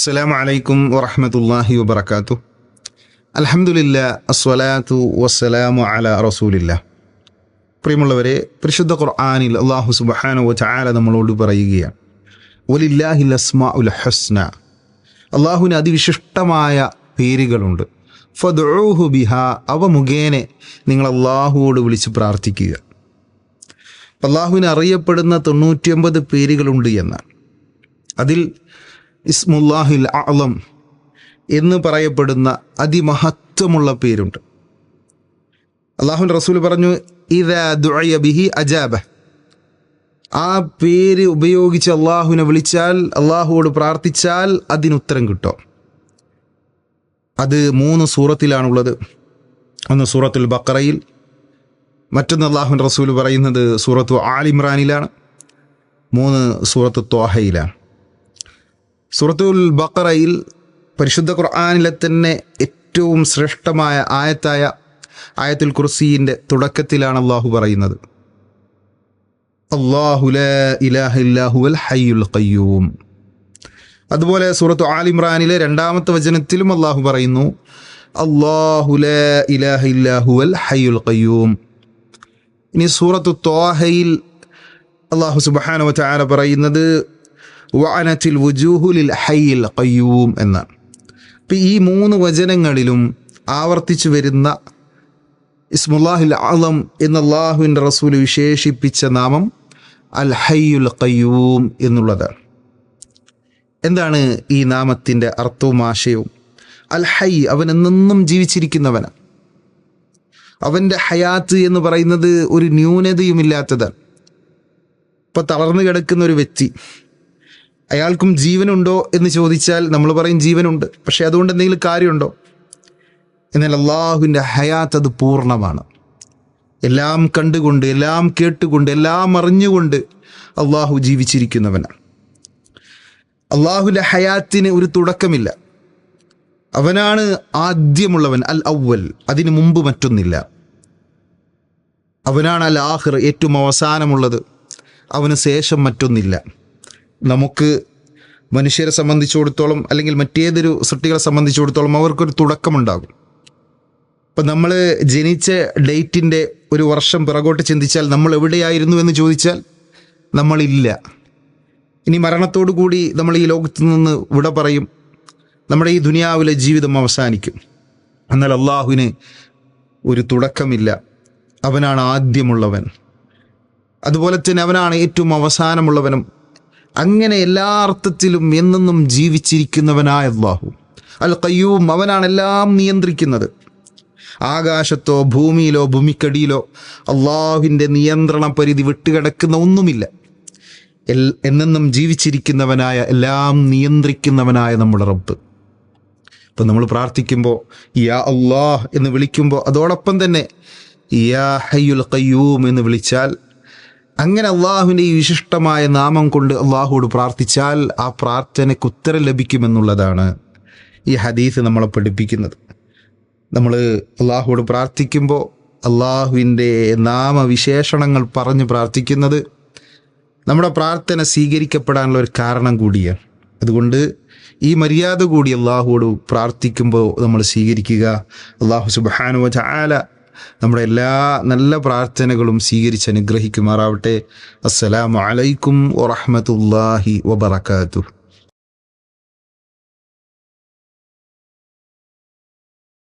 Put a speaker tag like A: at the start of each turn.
A: അസ്സലാമു അലൈക്കും വറഹമത്തല്ലാഹി വബർക്കാത്തു അലഹമുല്ല അസ്വലാത്തു വസ്സലാമു അല റസൂലില്ല. പ്രിയമുള്ളവരെ പരിശുദ്ധ ഖുർആാനിൽ അള്ളാഹു സുബഹാനു ചായാല നമ്മളോട് പറയുകയാണ്. ഒലില്ലാഹി അസ്മാ ഉൽ ഹസ്ന. അള്ളാഹുവിന് അതിവിശിഷ്ടമായ പേരുകളുണ്ട്. ഫദ്ഊഹു ബിഹ അവ മുഖേന നിങ്ങൾ അള്ളാഹുവോട് വിളിച്ച് പ്രാർത്ഥിക്കുക. അള്ളാഹുവിന് അറിയപ്പെടുന്ന തൊണ്ണൂറ്റിയൊമ്പത് പേരുകളുണ്ട് എന്നാണ്. അതിൽ ഇസ്മുല്ലാഹിൽ അളം എന്ന് പറയപ്പെടുന്ന അതിമഹത്വമുള്ള പേരുണ്ട്. അള്ളാഹു റസൂൽ പറഞ്ഞു ബിഹി അജാബ. ആ പേര് ഉപയോഗിച്ച് അള്ളാഹുവിനെ വിളിച്ചാൽ അള്ളാഹുവോട് പ്രാർത്ഥിച്ചാൽ അതിനുത്തരം കിട്ടും. അത് മൂന്ന് സൂറത്തിലാണുള്ളത്. ഒന്ന് സൂറത്തുൽ ബക്കറയിൽ മറ്റൊന്ന് അള്ളാഹുൻ റസൂൽ പറയുന്നത് സൂറത്തു ആലിമ്രാനിലാണ് മൂന്ന് സൂറത്ത് ത്വാഹയിലാണ്. സൂറത്തുൽ ബക്കറയിൽ പരിശുദ്ധ ഖുർആാനിലെ തന്നെ ഏറ്റവും ശ്രേഷ്ഠമായ ആയത്തായ ആയത്തുൽ കുർസീന്റെ തുടക്കത്തിലാണ് അള്ളാഹു പറയുന്നത്. അള്ളാഹുല അതുപോലെ സൂറത്തു ആലിമ്രാനിലെ രണ്ടാമത്തെ വചനത്തിലും അള്ളാഹു പറയുന്നു അള്ളാഹുല ഇലാഹില്ലാഹുൽ ഹയ്യുൽ ഖയ്യൂം. ഇനി സൂറത്തു തോഹയിൽ അള്ളാഹു സുബാന പറയുന്നത് വഅനത്തിൽ വുജൂഹുലിൽ ഹയ്യിൽ കയ്യൂം എന്നാണ് അപ്പം ഈ മൂന്ന് വചനങ്ങളിലും ആവർത്തിച്ചു വരുന്ന ഇസ്മുല്ലാഹുൽ ആലം എന്ന അള്ളാഹുവിന്റെ റസൂൽ വിശേഷിപ്പിച്ച നാമം അൽ ഹയ്യുൽ കയ്യൂം എന്നുള്ളതാണ് എന്താണ് ഈ നാമത്തിന്റെ അർത്ഥവും ആശയവും? അൽ ഹൈ അവൻ എന്നും ജീവിച്ചിരിക്കുന്നവനാണ് അവന്റെ ഹയാത്ത് എന്ന് പറയുന്നത് ഒരു ന്യൂനതയുമില്ലാത്തതാണ്. ഇപ്പോൾ തളർന്നു കിടക്കുന്ന ഒരു വ്യക്തി അയാൾക്കും ജീവനുണ്ടോ എന്ന് ചോദിച്ചാൽ നമ്മൾ പറയും ജീവനുണ്ട്. പക്ഷേ അതുകൊണ്ട് എന്തെങ്കിലും കാര്യമുണ്ടോ? എന്നാൽ അള്ളാഹുവിന്റെ ഹയാത്ത് അത് പൂർണമാണ്. എല്ലാം കണ്ടുകൊണ്ട് എല്ലാം കേട്ടുകൊണ്ട് എല്ലാം അറിഞ്ഞുകൊണ്ട് അള്ളാഹു ജീവിച്ചിരിക്കുന്നവനാണ്. അള്ളാഹുവിന്റെ ഹയാത്തിന് ഒരു തുടക്കമില്ല. അവനാണ് ആദ്യമുള്ളവൻ അൽ ഔവൽ അതിനു മുമ്പ് മറ്റൊന്നില്ല. അവനാണ് അൽ ആഹിർ ഏറ്റവും അവസാനമുള്ളത്. അവന് ശേഷം മറ്റൊന്നില്ല. നമുക്ക് മനുഷ്യരെ സംബന്ധിച്ചിടത്തോളം അല്ലെങ്കിൽ മറ്റേതൊരു സൃഷ്ടികളെ സംബന്ധിച്ചിടത്തോളം അവർക്കൊരു തുടക്കമുണ്ടാകും. ഇപ്പം നമ്മൾ ജനിച്ച ഡേറ്റിന്റെ ഒരു വർഷം പിറകോട്ട് ചിന്തിച്ചാൽ നമ്മൾ എവിടെയായിരുന്നു എന്ന് ചോദിച്ചാൽ നമ്മളില്ല. ഇനി മരണത്തോടു കൂടി നമ്മൾ ഈ ലോകത്ത് നിന്ന് വിട പറയും. നമ്മുടെ ഈ ദുനിയാവിലെ ജീവിതം അവസാനിക്കും. എന്നാൽ അള്ളാഹുവിന് ഒരു തുടക്കമില്ല. അവനാണ് ആദ്യമുള്ളവൻ. അതുപോലെ തന്നെ അവനാണ് ഏറ്റവും അവസാനമുള്ളവനും. അങ്ങനെ എല്ലാ അർത്ഥത്തിലും എന്നെന്നും ജീവിച്ചിരിക്കുന്നവനായ അള്ളാഹു അൽ കയ്യൂം അവനാണ് എല്ലാം നിയന്ത്രിക്കുന്നത്. ആകാശത്തോ ഭൂമിയിലോ ഭൂമിക്കടിയിലോ അള്ളാഹുവിന്റെ നിയന്ത്രണ പരിധി വിട്ടുകിടക്കുന്ന ഒന്നുമില്ല. എന്നെന്നും ജീവിച്ചിരിക്കുന്നവനായ എല്ലാം നിയന്ത്രിക്കുന്നവനായ നമ്മുടെ റബ്ബ്. ഇപ്പം നമ്മൾ പ്രാർത്ഥിക്കുമ്പോൾ യാ അള്ളാഹ് എന്ന് വിളിക്കുമ്പോൾ അതോടൊപ്പം തന്നെ യാ ഹയ്യുൽ കയ്യൂം എന്ന് വിളിച്ചാൽ അങ്ങനെ അള്ളാഹുവിന്റെ ഈ വിശിഷ്ടമായ നാമം കൊണ്ട് അള്ളാഹുവോട് പ്രാർത്ഥിച്ചാൽ ആ പ്രാർത്ഥനയ്ക്ക് ഉത്തരം ലഭിക്കുമെന്നുള്ളതാണ് ഈ ഹദീസ് നമ്മളെ പഠിപ്പിക്കുന്നത്. നമ്മൾ അള്ളാഹുവോട് പ്രാർത്ഥിക്കുമ്പോൾ അള്ളാഹുവിന്റെ നാമവിശേഷണങ്ങൾ പറഞ്ഞ് പ്രാർത്ഥിക്കുന്നത് നമ്മുടെ പ്രാർത്ഥന സ്വീകരിക്കപ്പെടാനുള്ള ഒരു കാരണം കൂടിയാണ്. അതുകൊണ്ട് ഈ മര്യാദ കൂടി അള്ളാഹുവോട് പ്രാർത്ഥിക്കുമ്പോൾ നമ്മൾ സ്വീകരിക്കുക. അള്ളാഹു സുബാനുവ ചാല നമ്മുടെ എല്ലാ നല്ല പ്രാർത്ഥനകളും സ്വീകരിച്ച് അനുഗ്രഹിക്കുമാറാവട്ടെ. അസ്സലാമു അലൈക്കും വറഹമത്തല്ലാഹി വബർക്കാത്തു